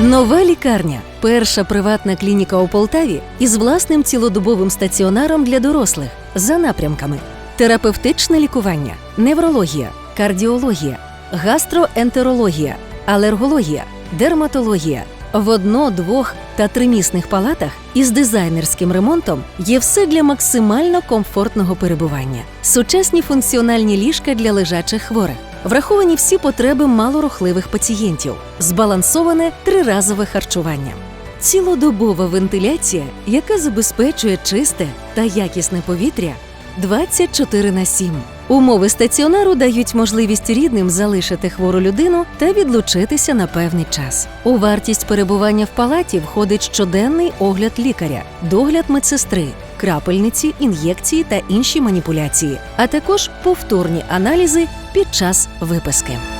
Нова лікарня перша приватна клініка у Полтаві із власним цілодобовим стаціонаром для дорослих за напрямками: терапевтичне лікування, неврологія, кардіологія, гастроентерологія, алергологія, дерматологія. В одно, двох та тримісних палатах із дизайнерським ремонтом є все для максимально комфортного перебування, сучасні функціональні ліжка для лежачих хворих. Враховані всі потреби малорухливих пацієнтів, збалансоване триразове харчування. Цілодобова вентиляція, яка забезпечує чисте та якісне повітря 24 на 7. Умови стаціонару дають можливість рідним залишити хвору людину та відлучитися на певний час. У вартість перебування в палаті входить щоденний огляд лікаря, догляд медсестри, крапельниці, ін'єкції та інші маніпуляції, а також повторні аналізи під час виписки.